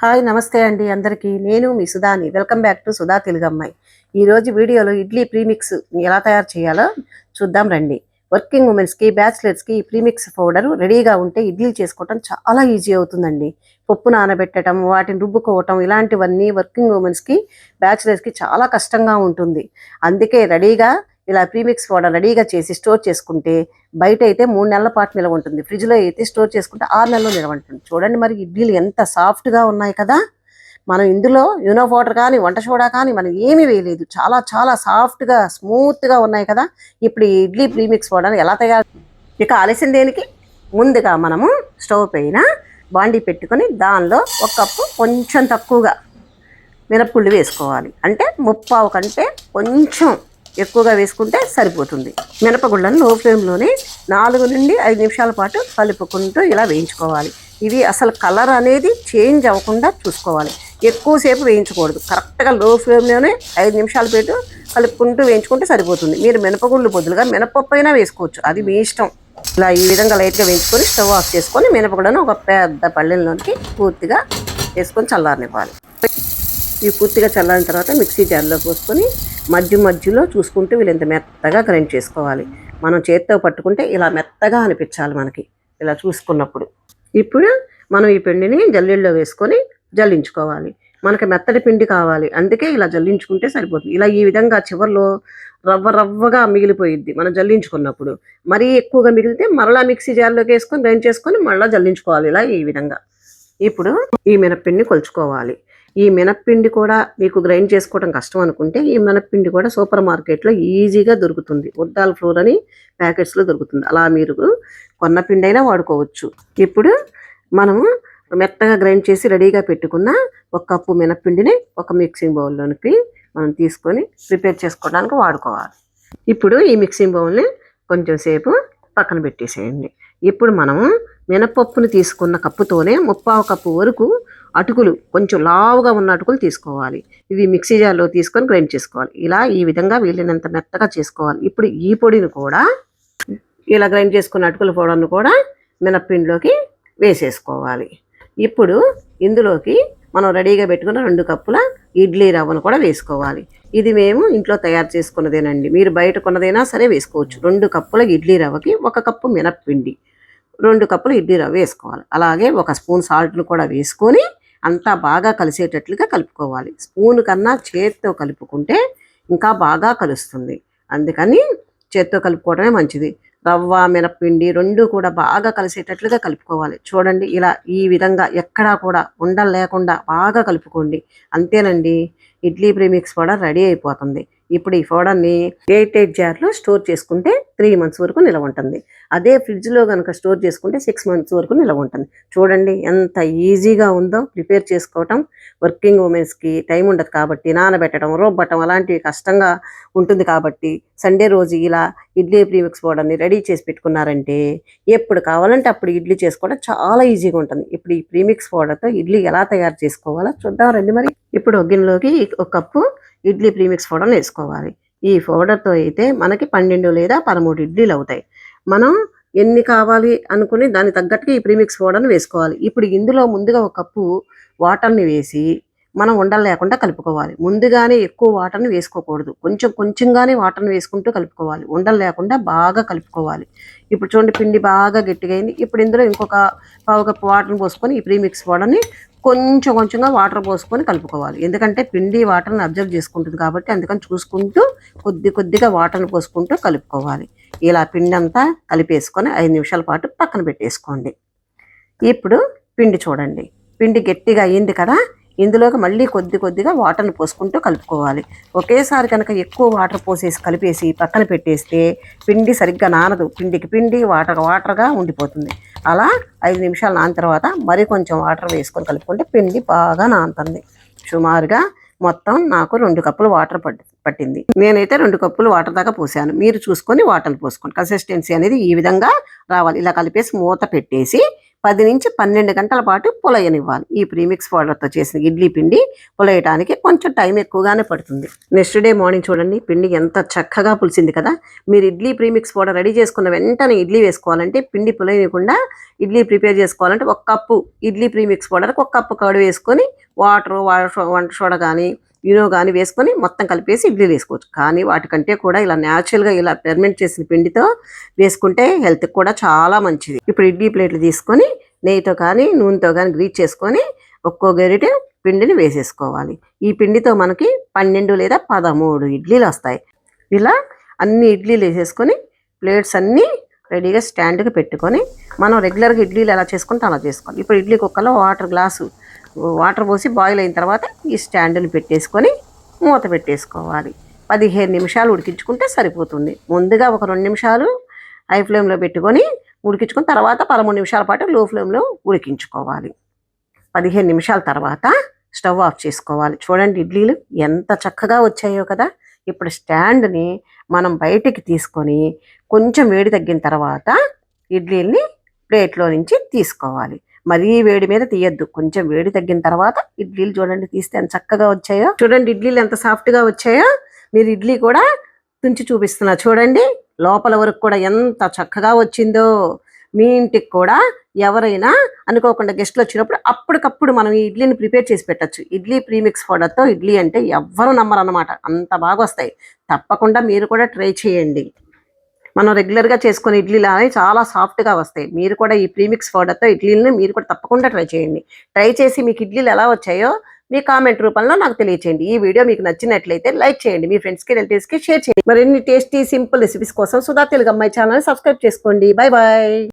Hi నమస్తే అండి అందరికీ. నేను మీ సుధాని. వెల్కమ్ బ్యాక్ టు సుధా తెలుగమ్మాయి. ఈరోజు వీడియోలో ఇడ్లీ ప్రీమిక్స్ ఎలా తయారు చేయాలో చూద్దాం రండి. వర్కింగ్ ఉమెన్స్కి బ్యాచిలర్స్కి ఈ ప్రీమిక్స్ పౌడర్ రెడీగా ఉంటే ఇడ్లీ చేసుకోవటం చాలా ఈజీ అవుతుందండి. పప్పు నానబెట్టడం వాటిని రుబ్బుకోవటం ఇలాంటివన్నీ వర్కింగ్ ఉమెన్స్కి బ్యాచిలర్స్కి చాలా కష్టంగా ఉంటుంది. అందుకే రెడీగా ఇలా ప్రీమిక్స్ పౌడర్ రెడీగా చేసి స్టోర్ చేసుకుంటే బయట అయితే మూడు నెలల పాటు నిల్వ ఉంటుంది. ఫ్రిడ్జ్లో అయితే స్టోర్ చేసుకుంటే ఆరు నెలలు నిల్వ ఉంటుంది. చూడండి మరి ఇడ్లీలు ఎంత సాఫ్ట్గా ఉన్నాయి కదా. మనం ఇందులో యూనో పౌడర్ కానీ వంట సోడా కానీ మనం ఏమీ వేయలేదు. చాలా చాలా సాఫ్ట్గా స్మూత్గా ఉన్నాయి కదా. ఇప్పుడు ఈ ఇడ్లీ ప్రీమిక్స్ పౌడర్ ఎలా తయారు? ఇక ఆలస్యం దేనికి? ముందుగా మనము స్టవ్ పైన బాండీ పెట్టుకొని దానిలో ఒక కప్పు కొంచెం తక్కువగా మినప్పుళ్ళు వేసుకోవాలి. అంటే ముప్పావు కంటే కొంచెం ఎక్కువగా వేసుకుంటే సరిపోతుంది. మినపగుళ్ళను లో ఫ్లేమ్లోనే నాలుగు నుండి ఐదు నిమిషాల పాటు కలుపుకుంటూ ఇలా వేయించుకోవాలి. ఇవి అసలు కలర్ అనేది చేంజ్ అవ్వకుండా చూసుకోవాలి. ఎక్కువసేపు వేయించకూడదు. కరెక్ట్గా లో ఫ్లేమ్లోనే ఐదు నిమిషాల పాటు కలుపుకుంటూ వేయించుకుంటే సరిపోతుంది. మీరు మినపగుళ్ళు బదులుగా మినపప్పు అయినా వేసుకోవచ్చు. అది మీ ఇష్టం. ఇలా ఈ విధంగా లైట్గా వేయించుకొని స్టవ్ ఆఫ్ చేసుకొని మినపగుళ్ళను ఒక పెద్ద పళ్ళెల్లోకి పూర్తిగా వేసుకొని చల్లారనివ్వాలి. ఇవి పూర్తిగా చల్లారిన తర్వాత మిక్సీ జార్లో పోసుకొని మధ్య మధ్యలో చూసుకుంటూ వీళ్ళంత మెత్తగా గ్రైండ్ చేసుకోవాలి. మనం చేత్తో పట్టుకుంటే ఇలా మెత్తగా అనిపించాలి మనకి ఇలా చూసుకున్నప్పుడు. ఇప్పుడు మనం ఈ పిండిని జల్లీల్లో వేసుకొని జల్లించుకోవాలి. మనకి మెత్తటి పిండి కావాలి. అందుకే ఇలా జల్లించుకుంటే సరిపోతుంది. ఇలా ఈ విధంగా చివర్లో రవ్వ రవ్వగా మిగిలిపోయిద్ది మనం జల్లించుకున్నప్పుడు. మరీ ఎక్కువగా మిగిలితే మరలా మిక్సీ జార్లోకి వేసుకొని గ్రైండ్ చేసుకొని మళ్ళీ జల్లించుకోవాలి ఇలా ఈ విధంగా. ఇప్పుడు ఈ మినప్పిండిని కొలుచుకోవాలి. ఈ మినప్పిండి కూడా మీకు గ్రైండ్ చేసుకోవడం కష్టం అనుకుంటే ఈ మినప్పిండి కూడా సూపర్ మార్కెట్లో ఈజీగా దొరుకుతుంది. ఉద్దాల ఫ్లోర్ అని ప్యాకెట్స్లో దొరుకుతుంది. అలా మీరు కొన్న పిండి అయినా వాడుకోవచ్చు. ఇప్పుడు మనము మెత్తగా గ్రైండ్ చేసి రెడీగా పెట్టుకున్న ఒక కప్పు మినప్పిండిని ఒక మిక్సింగ్ బౌల్లోనికి మనం తీసుకొని ప్రిపేర్ చేసుకోవడానికి వాడుకోవాలి. ఇప్పుడు ఈ మిక్సింగ్ బౌల్ని కొంచెం సేపు పక్కన పెట్టేసేయండి. ఇప్పుడు మనము మినపప్పుని తీసుకున్న కప్పుతోనే ముప్పావు కప్పు వరకు అటుకులు కొంచెం లావుగా ఉన్న అటుకులు తీసుకోవాలి. ఇవి మిక్సీ జార్లో తీసుకొని గ్రైండ్ చేసుకోవాలి. ఇలా ఈ విధంగా వీలైనంత మెత్తగా చేసుకోవాలి. ఇప్పుడు ఈ పొడిని కూడా ఇలా గ్రైండ్ చేసుకున్న అటుకుల పౌడర్ను కూడా మినప్పిండిలోకి వేసేసుకోవాలి. ఇప్పుడు ఇందులోకి మనం రెడీగా పెట్టుకున్న రెండు కప్పుల ఇడ్లీ రవ్వను కూడా వేసుకోవాలి. ఇది మేము ఇంట్లో తయారు చేసుకున్నదేనండి. మీరు బయట కొన్నదైనా సరే వేసుకోవచ్చు. రెండు కప్పుల ఇడ్లీ రవ్వకి ఒక కప్పు మినప్పిండి రెండు కప్పులు ఇడ్లీ రవ్వ వేసుకోవాలి. అలాగే ఒక స్పూన్ సాల్ట్ను కూడా వేసుకొని అంతా బాగా కలిసేటట్లుగా కలుపుకోవాలి. స్పూన్ కన్నా చేత్తో కలుపుకుంటే ఇంకా బాగా కలుస్తుంది. అందుకని చేత్తో కలుపుకోవడమే మంచిది. రవ్వ మినప్పిండి రెండు కూడా బాగా కలిసేటట్లుగా కలుపుకోవాలి. చూడండి ఇలా ఈ విధంగా ఎక్కడా కూడా ఉండలు లేకుండా బాగా కలుపుకోండి. అంతేనండి. ఇడ్లీ ప్రీమిక్స్ కూడా రెడీ అయిపోతుంది. ఇప్పుడు ఈ పౌడర్ని ఎయిట్ ఎయిట్ జార్లో స్టోర్ చేసుకుంటే త్రీ మంత్స్ వరకు నిలవ ఉంటుంది. అదే ఫ్రిడ్జ్లో కనుక స్టోర్ చేసుకుంటే సిక్స్ మంత్స్ వరకు నిలవ ఉంటుంది. చూడండి ఎంత ఈజీగా ఉందో ప్రిపేర్ చేసుకోవటం. వర్కింగ్ ఉమెన్స్కి టైం ఉండదు కాబట్టి నానబెట్టడం రోబ్బటం అలాంటివి కష్టంగా ఉంటుంది కాబట్టి సండే రోజు ఇలా ఇడ్లీ ప్రీమిక్స్ పౌడర్ని రెడీ చేసి పెట్టుకున్నారంటే ఎప్పుడు కావాలంటే అప్పుడు ఇడ్లీ చేసుకోవడం చాలా ఈజీగా ఉంటుంది. ఇప్పుడు ఈ ప్రీమిక్స్ పౌడర్తో ఇడ్లీ ఎలా తయారు చేసుకోవాలో చూద్దాం రండి మరి. ఇప్పుడు ఒక గిన్నెలోకి ఒక కప్పు ఇడ్లీ ప్రీమిక్స్ పౌడర్ వేసుకోవాలి. ఈ పౌడర్తో అయితే మనకి పన్నెండు లేదా పదమూడు ఇడ్లీలు అవుతాయి. మనం ఎన్ని కావాలి అనుకుని దానికి తగ్గట్టుగా ఈ ప్రీమిక్స్ పౌడర్ని వేసుకోవాలి. ఇప్పుడు ఇందులో ముందుగా ఒక కప్పు వాటర్ని వేసి మనం ఉండలు లేకుండా కలుపుకోవాలి. ముందుగానే ఎక్కువ వాటర్ని వేసుకోకూడదు. కొంచెం కొంచెంగానే వాటర్ని వేసుకుంటూ కలుపుకోవాలి. ఉండలు లేకుండా బాగా కలుపుకోవాలి. ఇప్పుడు చూడండి పిండి బాగా గట్టిగా అయింది ఇప్పుడు ఇందులో ఇంకొక పావు కప్పు వాటర్ని పోసుకొని ఈ ప్రీమిక్స్ పౌడర్ని కొంచెం కొంచెంగా వాటర్ పోసుకొని కలుపుకోవాలి. ఎందుకంటే పిండి వాటర్ని అబ్జర్వ్ చేసుకుంటుంది కాబట్టి అందుకని చూసుకుంటూ కొద్ది కొద్దిగా వాటర్ని పోసుకుంటూ కలుపుకోవాలి. ఇలా పిండి అంతా కలిపేసుకొని ఐదు నిమిషాల పాటు పక్కన పెట్టేసుకోండి. ఇప్పుడు పిండి చూడండి. పిండి గట్టిగా అయ్యింది కదా ఇందులోకి మళ్ళీ కొద్ది కొద్దిగా వాటర్ని పోసుకుంటూ కలుపుకోవాలి. ఒకేసారి కనుక ఎక్కువ వాటర్ పోసేసి కలిపేసి పక్కన పెట్టేస్తే పిండి సరిగ్గా నానదు. పిండికి పిండి వాటర్ వాటర్గా ఉండిపోతుంది. అలా ఐదు నిమిషాలు నాన తర్వాత మరి కొంచెం వాటర్ వేసుకొని కలుపుకుంటే పిండి బాగా నానుతుంది. సుమారుగా మొత్తం నాకు రెండు కప్పులు వాటర్ పట్టింది. నేనైతే రెండు కప్పులు వాటర్ దాకా పోసాను. మీరు చూసుకొని వాటర్ పోసుకోండి. కన్సిస్టెన్సీ అనేది ఈ విధంగా రావాలి. ఇలా కలిపేసి మూత పెట్టేసి పది నుంచి పన్నెండు గంటల పాటు పులయనివ్వాలి. ఈ ప్రీమిక్స్ పౌడర్తో చేసిన ఇడ్లీ పిండి పులయటానికి కొంచెం టైం ఎక్కువగానే పడుతుంది. నెక్స్ట్ డే మార్నింగ్ చూడండి పిండి ఎంత చక్కగా పులిసింది కదా. మీరు ఇడ్లీ ప్రీమిక్స్ పౌడర్ రెడీ చేసుకున్న వెంటనే ఇడ్లీ వేసుకోవాలంటే పిండి పులయకుండా ఇడ్లీ ప్రిపేర్ చేసుకోవాలంటే ఒక కప్పు ఇడ్లీ ప్రీమిక్స్ పౌడర్కి ఒక కప్పు కడు వేసుకొని వాటర్ వంట సోడ కానీ యూనో కానీ వేసుకొని మొత్తం కలిపేసి ఇడ్లీలు వేసుకోవచ్చు. కానీ వాటికంటే కూడా ఇలా న్యాచురల్గా ఇలా ఫెర్మెంట్ చేసిన పిండితో వేసుకుంటే హెల్త్కి కూడా చాలా మంచిది. ఇప్పుడు ఇడ్లీ ప్లేట్లు తీసుకొని నెయ్యితో కానీ నూనెతో కానీ గ్రీజ్ చేసుకొని ఒక్కో గరిటె పిండిని వేసేసుకోవాలి. ఈ పిండితో మనకి పన్నెండు లేదా పదమూడు ఇడ్లీలు వస్తాయి. ఇలా అన్ని ఇడ్లీలు వేసేసుకొని ప్లేట్స్ అన్నీ రెడీగా స్టాండ్కి పెట్టుకొని మనం రెగ్యులర్గా ఇడ్లీలు ఎలా చేసుకుంటే అలా చేసుకోవాలి. ఇప్పుడు ఇడ్లీ కుక్కలో వాటర్ గ్లాసు వాటర్ పోసి బాయిల్ అయిన తర్వాత ఈ స్టాండ్ని పెట్టేసుకొని మూత పెట్టేసుకోవాలి. పదిహేను నిమిషాలు ఉడికించుకుంటే సరిపోతుంది. ముందుగా ఒక రెండు నిమిషాలు హై ఫ్లేమ్లో పెట్టుకొని ఉడికించుకుని తర్వాత పదమూడు నిమిషాల పాటు లో ఫ్లేమ్లో ఉడికించుకోవాలి. పదిహేను నిమిషాల తర్వాత స్టవ్ ఆఫ్ చేసుకోవాలి. చూడండి ఇడ్లీలు ఎంత చక్కగా వచ్చాయో కదా! ఇప్పుడు స్టాండ్ని మనం బయటికి తీసుకొని కొంచెం వేడి తగ్గిన తర్వాత ఇడ్లీల్ని ప్లేట్లో నుంచి తీసుకోవాలి. మరీ వేడి మీద తీయద్దు. కొంచెం వేడి తగ్గిన తర్వాత ఇడ్లీలు చూడండి తీస్తే ఎంత చక్కగా వచ్చాయో. చూడండి ఇడ్లీలు ఎంత సాఫ్ట్గా వచ్చాయో. మీరు ఇడ్లీ కూడా తుంచి చూపిస్తున్నా. చూడండి లోపల వరకు కూడా ఎంత చక్కగా వచ్చిందో. మీ ఇంటికి కూడా ఎవరైనా అనుకోకుండా గెస్ట్లు వచ్చినప్పుడు అప్పటికప్పుడు మనం ఈ ఇడ్లీని ప్రిపేర్ చేసి పెట్టచ్చు. ఇడ్లీ ప్రీమిక్స్ పౌడర్తో ఇడ్లీ అంటే ఎవ్వరు నమ్మరు అనమాట అంత బాగా వస్తాయి. తప్పకుండా మీరు కూడా ట్రై చేయండి. మనం రెగ్యులర్గా చేసుకునే ఇడ్లీలు అనేవి చాలా సాఫ్ట్గా వస్తాయి. మీరు కూడా ఈ ప్రీమిక్స్ పౌడర్తో ఇడ్లీలను మీరు కూడా తప్పకుండా ట్రై చేయండి. ట్రై చేసి మీకు ఇడ్లీలు ఎలా వచ్చాయో మీ కామెంట్ రూపంలో నాకు తెలియచేయండి. ఈ వీడియో మీకు నచ్చినట్లయితే లైక్ చేయండి. మీ ఫ్రెండ్స్కి రిలేటివ్స్కి షేర్ చేయండి. మరిన్ని టేస్టీ సింపుల్ రెసిపీస్ కోసం సుధా తెలుగు అమ్మాయి ఛానల్ సబ్స్క్రైబ్ చేసుకోండి. Bye bye